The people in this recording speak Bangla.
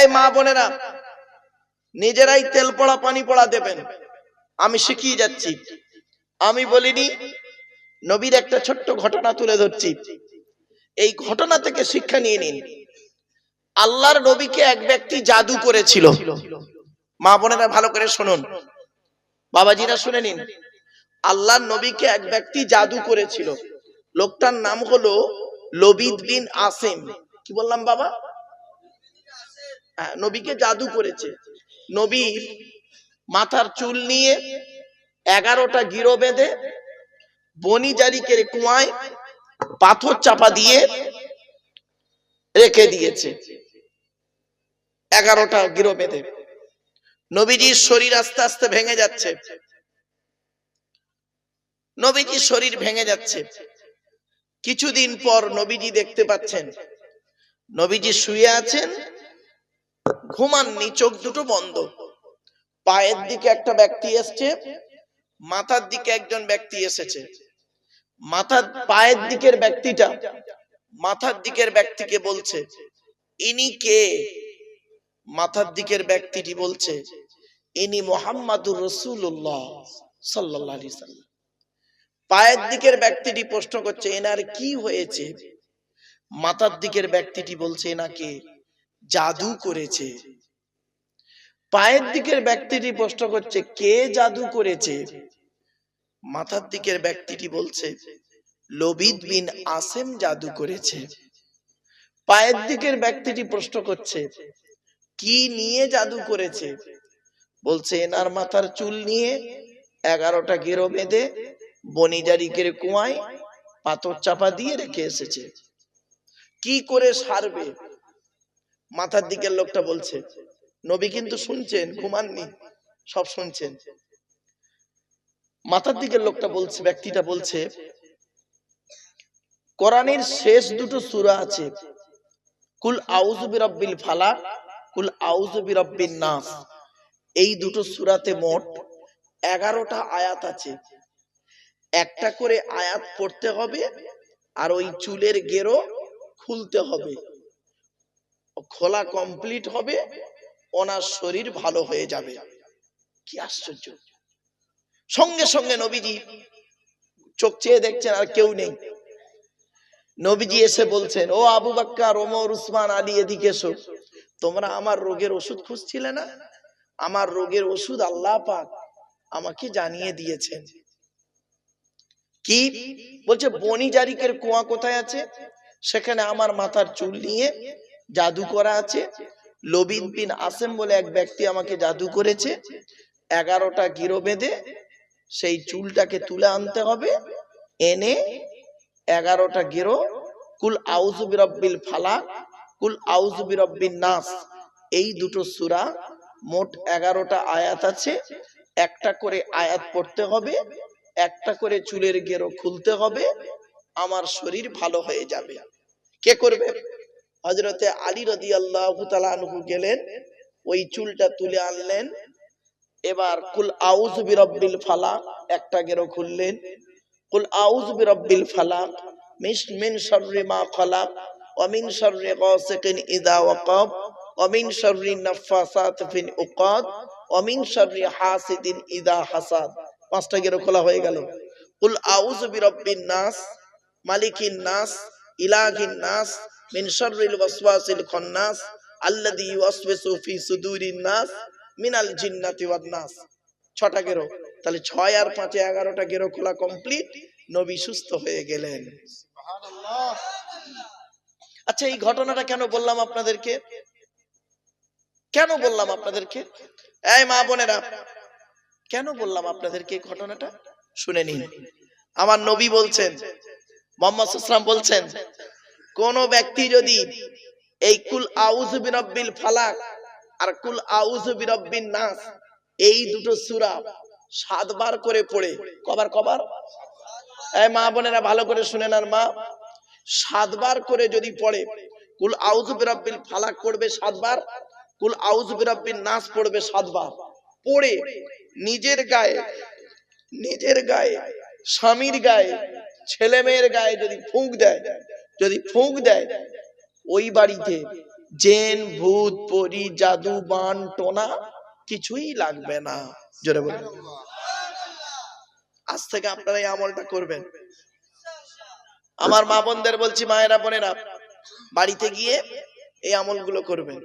এই মা বোনেরা, নিজেরাই তেল পড়া, পানি পড়া দেবেন। আমি শিখিয়ে যাচ্ছি। আমি বলিনি, নবীর একটা ছোট্ট ঘটনা তুলে ধরছি। এই ঘটনা থেকে শিক্ষা নিয়ে নিন। আল্লাহর নবীকে এক ব্যক্তি জাদু করেছিল। মা বোনেরা ভালো করে শুনুন। বাবাজিরা শুনে নিন। আল্লাহর নবীকে এক ব্যক্তি জাদু করেছিল। লোকটার নাম হলো লবিদ বিন আসিম। কি বললাম বাবা? নবীকে জাদু করেছে। নবীর মাথার চুল নিয়ে এগারোটা গিরো বেঁধে বনি জারিকের কুয়ায় পাথর চাপা দিয়ে রেখে দিয়েছে। এগারোটা গিরো বেঁধে। নবীজির শরীর আস্তে আস্তে ভেঙে যাচ্ছে। নবীজির শরীর ভেঙে যাচ্ছে। কিছুদিন পর নবীজি দেখতে পাচ্ছেন, নবীজি শুয়ে আছেন ঘুমাননি চোখ দুটো বন্ধ। পায়ের দিকে একটা ব্যক্তি এসছে, মাথার দিকে একজন ব্যক্তি এসেছে। মাথার পায়ের দিকের ব্যক্তিটা, মাথার দিকের ব্যক্তিকে বলছে, ইনি কে? মাথার দিকের ব্যক্তিটি বলছে, ইনি মোহাম্মদুর রসুল্লাহ সাল্লাহ সাল্লাম। পায়ের দিকের ব্যক্তিটি প্রশ্ন করছে, এনার কি হয়েছে? মাথার দিকের ব্যক্তিটি বলছে, এনাকে জাদু করেছে। পায়ের দিকের ব্যক্তিটি প্রশ্ন করছে, কে জাদু করেছে? মাথার দিকের ব্যক্তিটি বলছে, লবিদ বিন আসেম জাদু করেছে। পায়ের দিকের ব্যক্তিটি প্রশ্ন করছে, কি নিয়ে জাদু করেছে? বলছে, এনার মাথার চুল নিয়ে এগারোটা গেরো বেঁধে বনিজারিকের কুয়ায় পাথর চাপা দিয়ে রেখে এসেছে। কি করে সারবে? মাথার দিকের লোকটা বলছে, নবী কিন্তু শুনছেন, ঘুমাননি, সব শুনছেন। মাথার দিকের লোকটা বলছে, ব্যক্তিটা বলছে, কোরআনের শেষ দুটো সূরা আছে, কুল আউযু বিরাব্বিল ফালাক, কুল আউযু বিরাব্বিন নাস। এই দুটো সূরাতে মোট এগারোটা আয়াত আছে। একটা করে আয়াত পড়তে হবে আর ওই চুলের গেরো খুলতে হবে। খোলা কমপ্লিট হবে, ওনার শরীর ভালো হয়ে যাবে। কি আশ্চর্য। সঙ্গে সঙ্গে নবীজি চোখ চেয়ে দেখছেন, আর কেউ নেই। নবীজি এসে বলছেন, ও আবু বাক্কার, ওমর, উসমান, আলী, এদিকে এসো। তোমরা আমার রোগের ওষুধ খুঁজছিলে না? আমার রোগের ওষুধ আল্লাহ পাক আমাকে জানিয়ে দিয়েছেন। কি? বলছে, বনি জারিকের কুয়া কোথায় আছে? সেখানে আমার মাথার চুল নিয়ে জাদু করা আছে। লবিদ বিন আসেম বলে এক ব্যক্তি আমাকে জাদু করেছে। এগারোটা গিরো বেঁধে সেই চুলটাকে তুলে আনতে হবে। এনে এগারোটা গেরো, কুল আউজু বিরব্বিল ফালাক, কুল আউজু বিরব্বিন নাস। এই দুটো সুরা মোট এগারোটা আয়াত আছে। একটা করে আয়াত পড়তে হবে, একটা করে চুলের গেরো খুলতে হবে। আমার শরীর ভালো হয়ে যাবে। কে করবে? হজরতে আলী রদি আল্লাহ গেলেন, ওই চুলটা তুলে আনলেন, এবার কুল আউজ বিরব্বিল ফালাক একটা গেরো খুললেন। কুল আউজ বিরব্বিল ফালাক মিশ, মিন শাররি মা খালাক ওয়া মিন শাররি গাসিকিন ইযা ওয়াকাব, ওয়া মিন শাররি নাফাসাত ফিল উকাদ, ওয়া মিন শাররি হাসিদিন ইযা হাসাদ। পাঁচটা গেরো খোলা হয়ে গেল। কুল আউজ বিরব্বিন নাস, মালিকিন নাস ইলাহিন নাস মিন শাররিল ওয়াসওয়াসিল খান্নাস আল্লাযী ইউওয়াসওয়িসু ফি সুদুরিন নাস মিনাল জিন্নাতি ওয়ান নাস। ছটা গেরো। তাহলে ছয় আর পাঁচে এগারোটা গেরো খোলা কমপ্লিট। নবী সুস্থ হয়ে গেলেন। আচ্ছা এই ঘটনাটা কেন বললাম আপনাদেরকে? কেন বললাম আপনাদেরকে? এই মা বোনেরা কেন বললাম আপনাদেরকে এই ঘটনাটা? শুনে নিন। আমার নবী বলছেন মোহাম্মদ বলছেন, কোন ব্যক্তি যদি এই কুল আউজ বিরব্বিল ফালাক আর কুল আউজ বিরব্বিন নাস, এই দুটো সুরা সাতবার করে পড়ে, কবার কবার? এই মা বোনেরা ভালো করে শুনেন আর মা। সাতবার করে যদি পড়ে, কুল আউজ বিরব্বিল ফালাক পড়বে সাতবার, কুল আউজ বিরব্বিন নাস পড়বে সাতবার। পড়ে নিজের গায়ে নিজের গায়ে, স্বামীর গায়ে ছেলে মেয়ের গায়ে যদি ফুঁক দেয়, যদি ফুঁক দেয়, ওই বাড়িতে জেন, ভূত, পরি, জাদু, বান, টোনা কিছুই লাগবে না। জোরে বলেন। আজ থেকে আপনারা এই আমলটা করবেন। আমার মা বোনদের বলছি, মায়েরা বোনেরা, বাড়িতে গিয়ে এই আমলগুলো করবেন।